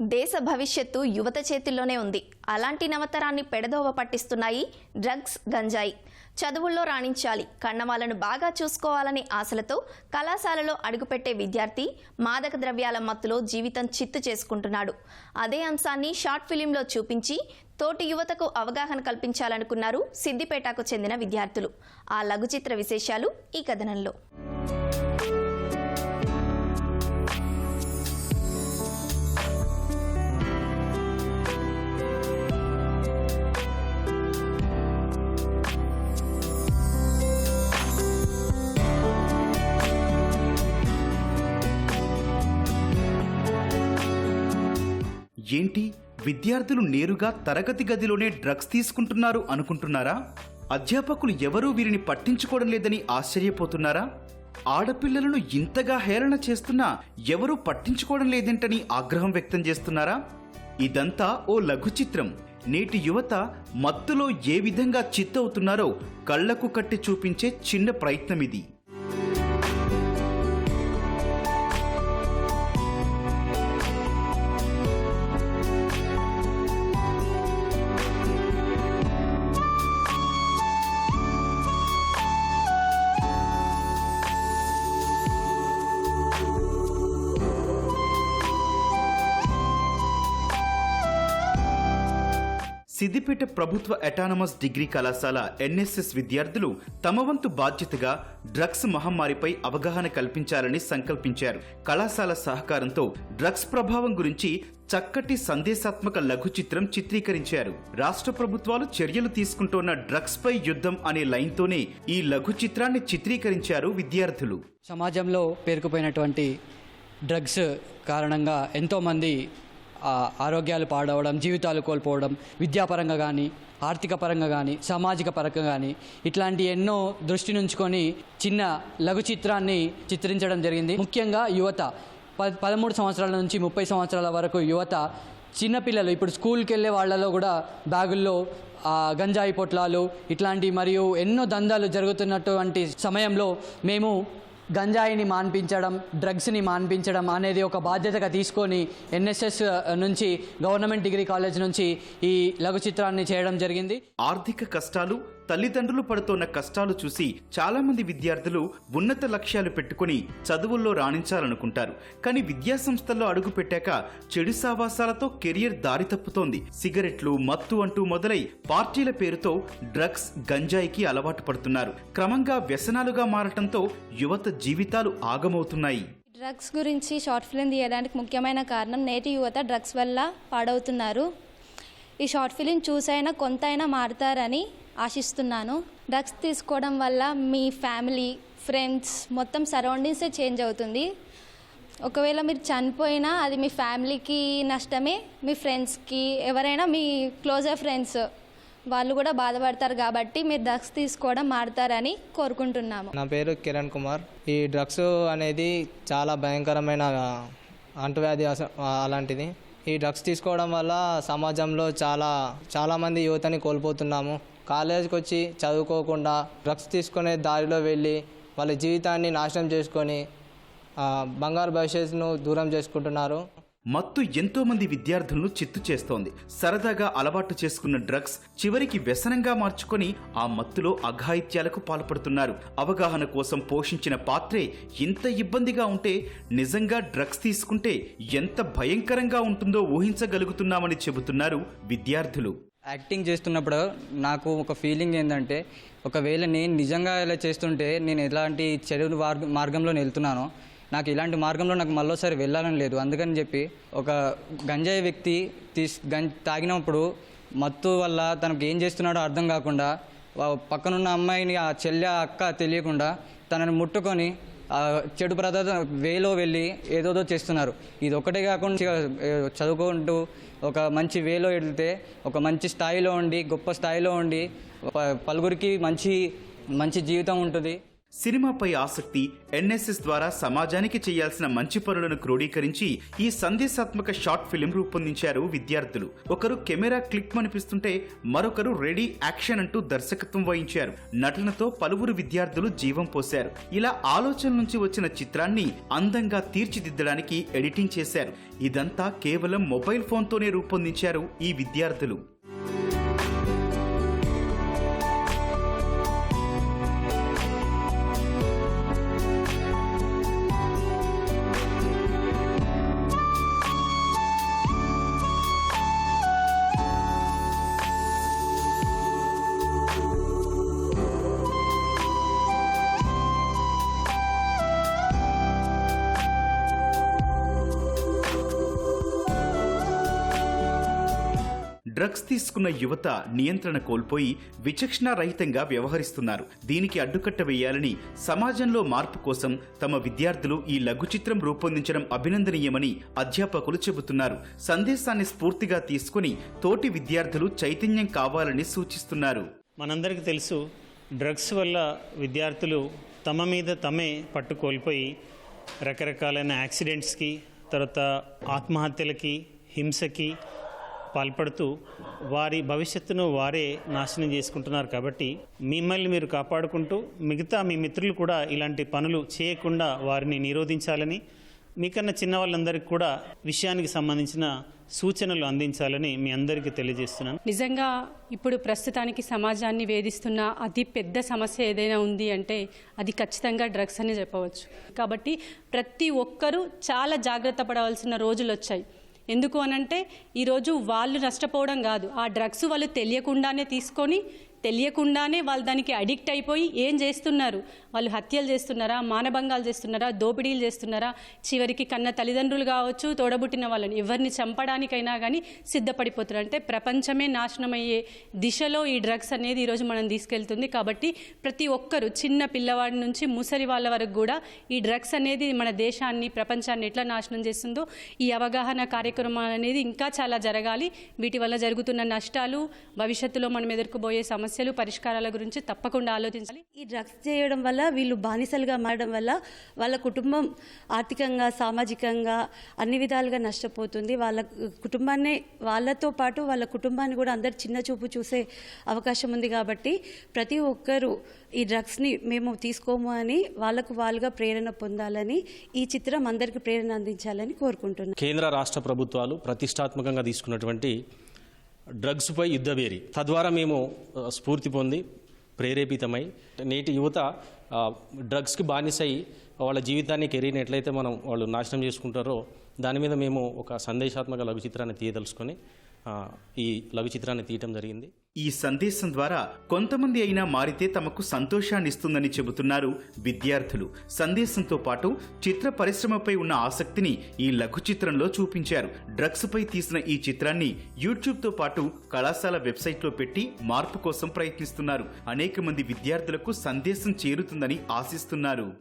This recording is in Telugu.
దేశ భవిష్యత్తు యువత చేతుల్లోనే ఉంది. అలాంటి నవతరాన్ని పెడదోవ పట్టిస్తున్నాయి డ్రగ్స్ గంజాయి. చదువుల్లో రాణించాలి. కన్నవాళ్ళను బాగా చూసుకోవాలనే ఆశలతో కళాశాలలో అడుగుపెట్టే విద్యార్థి మాదక ద్రవ్యాల మత్తులో జీవితం చిత్తు చేసుకుంటున్నాడు. అదే అంశాన్ని షార్ట్ ఫిలింలో చూపించి తోటి యువతకు అవగాహన కల్పించాలనుకున్నారు సిద్దిపేటకు చెందిన విద్యార్థులు. ఆ లఘుచిత్ర విశేషాలు ఈ కథనంలో. ఏంటి? విద్యార్థులు నేరుగా తరగతి గదిలోనే డ్రగ్స్ తీసుకుంటున్నారు అనుకుంటున్నారా? అధ్యాపకులు ఎవరూ వీరిని పట్టించుకోవడం లేదని ఆశ్చర్యపోతున్నారా? ఆడపిల్లలను ఇంతగా హేళన చేస్తున్నా ఎవరూ పట్టించుకోవడం లేదేంటని ఆగ్రహం వ్యక్తం చేస్తున్నారా? ఇదంతా ఓ లఘు చిత్రం. నేటి యువత మత్తులో ఏ విధంగా చిత్తవుతున్నారో కళ్ళకు కట్టి చూపించే చిన్న ప్రయత్నం ఇది సిద్దిపేట ప్రభుత్వ అటానమస్ డిగ్రీ కళాశాల ఎన్ఎస్ఎస్ విద్యార్థులు తమ వంతు బాధ్యతగా డ్రగ్స్ మహమ్మారిపై అవగాహన కల్పించాలని సంకల్పించారు. కళాశాల సహకారంతో డ్రగ్స్ ప్రభావం గురించి చక్కటి సందేశాత్మక లఘు చిత్రం చిత్రీకరించారు. రాష్ట్ర ప్రభుత్వాలు చర్యలు తీసుకుంటున్న డ్రగ్స్ పై యుద్ధం అనే లైన్తోనే ఈ లఘు చిత్రాన్ని చిత్రీకరించారు విద్యార్థులు. సమాజంలో పేరుకుపోయినటువంటి డ్రగ్స్ కారణంగా ఎంతోమంది ఆరోగ్యాలు పాడవడం జీవితాలు కోల్పోవడం విద్యాపరంగా కానీ ఆర్థిక పరంగా కానీ సామాజిక పరంగా కానీ ఇట్లాంటి ఎన్నో దృష్టి నుంచుకొని చిన్న లఘు చిత్రాన్ని చిత్రించడం జరిగింది. ముఖ్యంగా యువత. ప పదమూడు సంవత్సరాల నుంచి ముప్పై సంవత్సరాల వరకు యువత చిన్నపిల్లలు ఇప్పుడు స్కూల్కి వెళ్ళే వాళ్ళలో కూడా బ్యాగుల్లో గంజాయి పొట్లాలు ఇట్లాంటి మరియు ఎన్నో దందాలు జరుగుతున్నటువంటి సమయంలో మేము గంజాయిని మాన్పించడం డ్రగ్స్ని మాన్పించడం అనేది ఒక బాధ్యతగా తీసుకొని ఎన్ఎస్ఎస్ నుంచి గవర్నమెంట్ డిగ్రీ కాలేజ్ నుంచి ఈ లఘు చిత్రాన్ని చేయడం జరిగింది. ఆర్థిక కష్టాలు తల్లిదండ్రులు పడుతోన్న కష్టాలు చూసి చాలా మంది విద్యార్థులు ఉన్నత లక్ష్యాలు పెట్టుకుని చదువుల్లో రాణించాలనుకుంటారు. కానీ విద్యాసంస్థల్లో అడుగు పెట్టాక చెడు సావాసాలతో కెరియర్ దారి తప్పుతోంది. సిగరెట్లు మత్తు అంటూ మొదలై పార్టీల పేరుతో డ్రగ్స్ గంజాయికి అలవాటు పడుతున్నారు. క్రమంగా వ్యసనాలుగా మారటంతో యువత జీవితాలు ఆగమవుతున్నాయి. డ్రగ్స్ గురించి షార్ట్ ఫిల్మ్ తీయడానికి ముఖ్యమైన కారణం నేటి యువత డ్రగ్స్ వల్ల పాడవుతున్నారు. ఈ షార్ట్ ఫిలిం చూసైనా కొంతైనా మారుతారని ఆశిస్తున్నాను. డ్రగ్స్ తీసుకోవడం వల్ల మీ ఫ్యామిలీ ఫ్రెండ్స్ మొత్తం సరౌండింగ్సే చేంజ్ అవుతుంది. ఒకవేళ మీరు చనిపోయినా అది మీ ఫ్యామిలీకి నష్టమే మీ ఫ్రెండ్స్కి ఎవరైనా మీ క్లోజర్ ఫ్రెండ్స్ వాళ్ళు కూడా బాధపడతారు కాబట్టి మీరు డ్రగ్స్ తీసుకోవడం మారుతారని కోరుకుంటున్నాము. నా పేరు కిరణ్ కుమార్. ఈ డ్రగ్స్ అనేది చాలా భయంకరమైన అంటువ్యాధి అలాంటిది. ఈ డ్రగ్స్ తీసుకోవడం వల్ల సమాజంలో చాలా చాలామంది యువతని కోల్పోతున్నాము. కాలేజీకి వచ్చి చదువుకోకుండా డ్రగ్స్ తీసుకునే దారిలో వెళ్ళి వాళ్ళ జీవితాన్ని నాశనం చేసుకొని బంగారు భవిష్యత్తును దూరం చేసుకుంటున్నారు. మత్తు ఎంతో మంది విద్యార్థులను చిత్తు చేస్తోంది. సరదాగా అలవాటు చేసుకున్న డ్రగ్స్ చివరికి వ్యసనంగా మార్చుకొని ఆ మత్తులో అఘాయిత్యాలకు పాల్పడుతున్నారు. అవగాహన కోసం పోషించిన పాత్రే ఇంత ఇబ్బందిగా ఉంటే నిజంగా డ్రగ్స్ తీసుకుంటే ఎంత భయంకరంగా ఉంటుందో ఊహించగలుగుతున్నామని చెబుతున్నారు విద్యార్థులు. యాక్టింగ్ చేస్తున్నప్పుడు నాకు ఒక ఫీలింగ్ ఏంటంటే ఒకవేళ నేను నిజంగా ఇలా చేస్తుంటే నేను ఎలాంటి చెడు మార్గంలో వెళ్తున్నానో నాకు ఇలాంటి మార్గంలో నాకు మళ్ళీసారి వెళ్ళాలని లేదు. అందుకని చెప్పి ఒక గంజాయి వ్యక్తి తీస్ గం తాగినప్పుడు మత్తు వల్ల తనకు ఏం చేస్తున్నాడో అర్థం కాకుండా పక్కనున్న అమ్మాయిని ఆ చెల్లె అక్క తెలియకుండా తనని ముట్టుకొని ఆ చెడు ప్రదార్థ వేలో వెళ్ళి ఏదోదో చేస్తున్నారు. ఇది ఒకటే కాకుండా చదువుకుంటూ ఒక మంచి వేలో వెళితే ఒక మంచి స్థాయిలో ఉండి గొప్ప స్థాయిలో ఉండి ప- పలుగురికి మంచి మంచి జీవితం ఉంటుంది. సినిమాపై ఆసక్తి ఎన్ఎస్ఎస్ ద్వారా సమాజానికి చేయాల్సిన మంచి పనులను క్రోడీకరించి ఈ సందేశాత్మక షార్ట్ ఫిలిం రూపొందించారు విద్యార్థులు. ఒకరు కెమెరా క్లిక్ అనిపిస్తుంటే మరొకరు రెడీ యాక్షన్ అంటూ దర్శకత్వం వహించారు. నటనతో పలువురు విద్యార్థులు జీవం పోశారు. ఇలా ఆలోచన నుంచి వచ్చిన చిత్రాన్ని అందంగా తీర్చిదిద్దడానికి ఎడిటింగ్ చేశారు. ఇదంతా కేవలం మొబైల్ ఫోన్తోనే రూపొందించారు ఈ విద్యార్థులు. డ్రగ్స్ తీసుకున్న యువత నియంత్రణ కోల్పోయి విచక్షణారహితంగా వ్యవహరిస్తున్నారు. దీనికి అడ్డుకట్ట వేయాలని సమాజంలో మార్పు కోసం తమ విద్యార్థులు ఈ లఘు చిత్రం రూపొందించడం అభినందనీయమని అధ్యాపకులు చెబుతున్నారు. సందేశాన్ని స్ఫూర్తిగా తీసుకుని తోటి విద్యార్థులు చైతన్యం కావాలని సూచిస్తున్నారు. మనందరికీ తెలుసు డ్రగ్స్ వల్ల విద్యార్థులు తమ మీద తమే పట్టుకోల్పోయి రకరకాలైన యాక్సిడెంట్స్కి తర్వాత ఆత్మహత్యలకి హింసకి పాల్పడుతూ వారి భవిష్యత్తును వారే నాశనం చేసుకుంటున్నారు కాబట్టి మిమ్మల్ని మీరు కాపాడుకుంటూ మిగతా మీ మిత్రులు కూడా ఇలాంటి పనులు చేయకుండా వారిని నిరోధించాలని మీకన్నా చిన్న వాళ్ళందరికీ కూడా విషయానికి సంబంధించిన సూచనలు అందించాలని మీ అందరికీ తెలియజేస్తున్నాను. నిజంగా ఇప్పుడు ప్రస్తుతానికి సమాజాన్ని వేధిస్తున్న అతి పెద్ద సమస్య ఏదైనా ఉంది అంటే అది ఖచ్చితంగా డ్రగ్స్ అని చెప్పవచ్చు. కాబట్టి ప్రతి ఒక్కరూ చాలా జాగ్రత్త పడవలసిన రోజులు వచ్చాయి ఎందుకు అనంటే ఈరోజు వాళ్ళు నష్టపోవడం కాదు. ఆ డ్రగ్స్ వాళ్ళు తెలియకుండానే తీసుకొని తెలియకుండానే వాళ్ళు దానికి అడిక్ట్ అయిపోయి ఏం చేస్తున్నారు? వాళ్ళు హత్యలు చేస్తున్నారా? మానభంగాలు చేస్తున్నారా? దోపిడీలు చేస్తున్నారా? చివరికి కన్న తల్లిదండ్రులు కావచ్చు తోడబుట్టిన వాళ్ళని ఎవరిని చంపడానికైనా కానీ సిద్ధపడిపోతున్నారు. అంటే ప్రపంచమే నాశనమయ్యే దిశలో ఈ డ్రగ్స్ అనేది ఈరోజు మనం తీసుకెళ్తుంది. కాబట్టి ప్రతి ఒక్కరు చిన్న పిల్లవాడి నుంచి ముసలి వాళ్ళ వరకు కూడా ఈ డ్రగ్స్ అనేది మన దేశాన్ని ప్రపంచాన్ని ఎట్లా నాశనం చేస్తుందో ఈ అవగాహన కార్యక్రమాలు అనేది ఇంకా చాలా జరగాలి. వీటి వల్ల జరుగుతున్న నష్టాలు భవిష్యత్తులో మనం ఎదుర్కోబోయే సమస్యలు పరిష్కారాల గురించి తప్పకుండా ఆలోచించాలి. ఈ డ్రగ్స్ చేయడం వల్ల వీళ్ళు బానిసలుగా మారడం వల్ల వాళ్ళ కుటుంబం ఆర్థికంగా సామాజికంగా అన్ని విధాలుగా నష్టపోతుంది. వాళ్ళ కుటుంబాన్నే వాళ్ళతో పాటు వాళ్ళ కుటుంబాన్ని కూడా అందరు చిన్న చూపు చూసే అవకాశం ఉంది కాబట్టి ప్రతి ఒక్కరూ ఈ డ్రగ్స్ని మేము తీసుకోము అని వాళ్ళకు వాళ్ళుగా ప్రేరణ పొందాలని ఈ చిత్రం అందరికీ ప్రేరణ అందించాలని కోరుకుంటున్నాను కేంద్ర రాష్ట్ర ప్రభుత్వాలు ప్రతిష్టాత్మకంగా తీసుకున్నటువంటి డ్రగ్స్పై యుద్ధభేరి తద్వారా మేము స్ఫూర్తి పొంది ప్రేరేపితమై నేటి యువత డ్రగ్స్కి బానిసై వాళ్ళ జీవితాన్ని కెరీర్ని ఎట్లయితే మనం వాళ్ళు నాశనం చేసుకుంటారో దాని మీద మేము ఒక సందేశాత్మక లఘు చిత్రాన్ని తీయదలుచుకొని ఈ లఘు చిత్రాన్ని తీయటం జరిగింది. ఈ సందేశం ద్వారా కొంతమంది అయినా మారితే తమకు సంతోషాన్ని ఇస్తుందని చెబుతున్నారు విద్యార్థులు. సందేశంతో పాటు చిత్ర పరిశ్రమపై ఉన్న ఆసక్తిని ఈ లఘు చిత్రంలో చూపించారు. డ్రగ్స్ పై తీసిన ఈ చిత్రాన్ని యూట్యూబ్తో పాటు కళాశాల వెబ్సైట్లో పెట్టి మార్పు కోసం ప్రయత్నిస్తున్నారు. అనేక మంది విద్యార్థులకు సందేశం చేరుతుందని ఆశిస్తున్నారు.